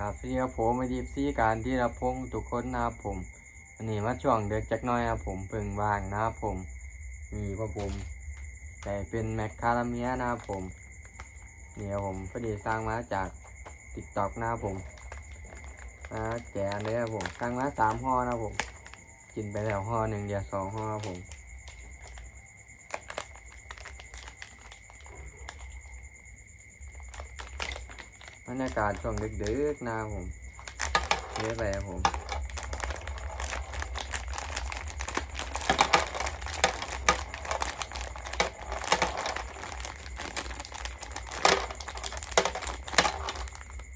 ครับพี่ครับผมมาดีซีการที่รับพงทุกคนนะครับผมอันนี้มาช่วงเด็กจักน้อยครับผมเพิ่งว่างนะครับผมมีพ่อผมแต่เป็นแมคคาราเมียนะครับผมนี่ครับผมพอดีสร้างมาจากติ๊กต็อกนะครับผมมาแจกเลยครับผมสร้างมาสามห่อนะครับผม กินไปแล้วห่อหนึ่งเดียวสองห่อครับผม บรรยากาศช่วงดึกๆนะผมเยอะไปครับผม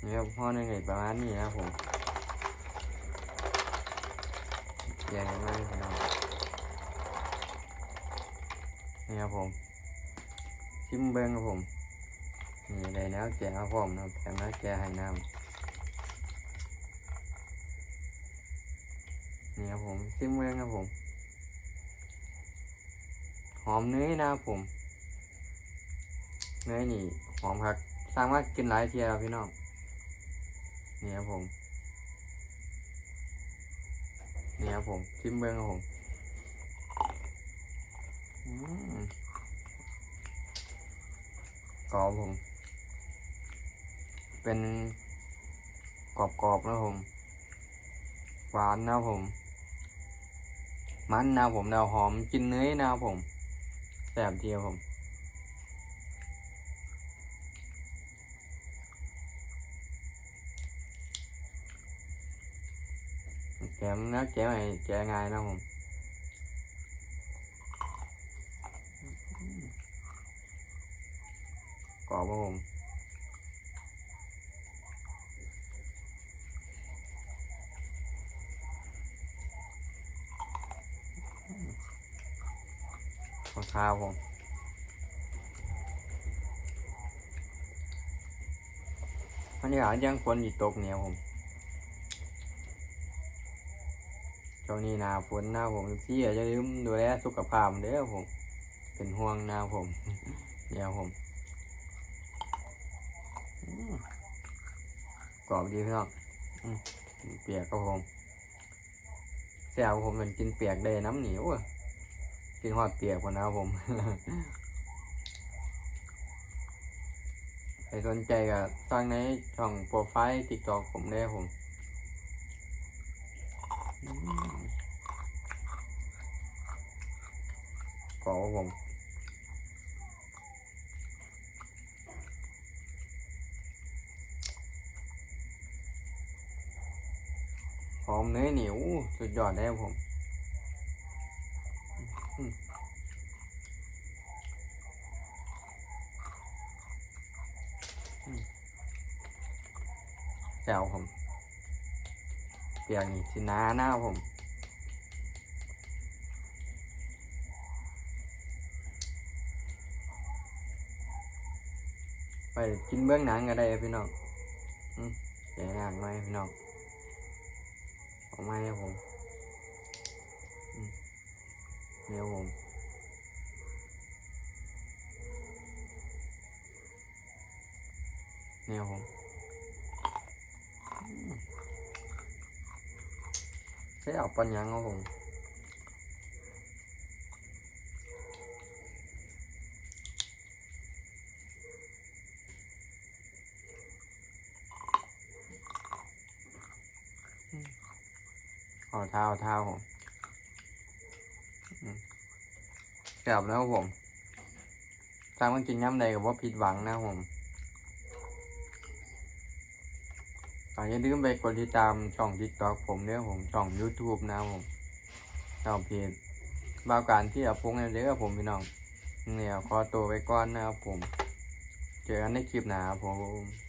นี่ครับพ่อหนึ่งประมาณนี้นะผมใหญ่มากครับนี่ครับผมชิมเบงครับผม นี่ได้แล้วแกะมาพร้อมนะแถมแล้วแกให้น้ำนี่ครับผมซิมเมืองครับผม หอมเนยนะครับผมเนยนี่หอมครับสร้างว่ากินหลายเทียครับพี่น้องนี่ครับผมนี่ครับผมซิมเมืองครับผมอืมกรอบผม เป็นกรอบๆนะผม หวานนะผม มันนะผมดาวหอมกินเนื้อนะผมแซ่บเดียวผมแกมนะแกมไอ้แกง่ายนะผมกรอบครับผม ของข้าวผมบรรยากาศยังฝนอยู่ตกเนี่ยผมช่วงนี้นาฝนหน้าผมพี่อย่าลืมดูแลสุขภาพเด้อผม เป็นห่วงหน้าผมเดี๋ยวผมกรอบดีพี่น้องเปียกก็ผมแซ่บผมเป็นกินเปียกได้น้ำเหนียวอะ กินหอดเปียกคนนะครับผมใครสนใจก็สร้างในช่องโปรไฟล์ติ๊กต็อกผมได้ผมอืมขอผมหอมเนื้อเหนียวสุดยอดได้ผม แจ่วผม เปียกนี่สินาหน้าผมไปกินเบื้องหนังก็ได้พี่น้องอืมแกงานไหมพี่น้องออกมาเนี่ยผม เนี่ยผมเนี่ยผมใช้เอาปัญญังครับผมเอาเท้าเอาเท้าผม อืมกลับแล้วครับผมถ้ามันกินย่ำใดกับว่าผิดหวังนะครับผมอย่าลืมไปกดติดตามช่องทิกตอกผมเนี่ยผมช่อง YouTube นะครับผมช่องเพจบาวการที่อาพงเนี่ยเด้อผมพี่น้องเนี่ยขอตัวไปก่อนนะครับผม เจอกันในคลิปหน้าครับผม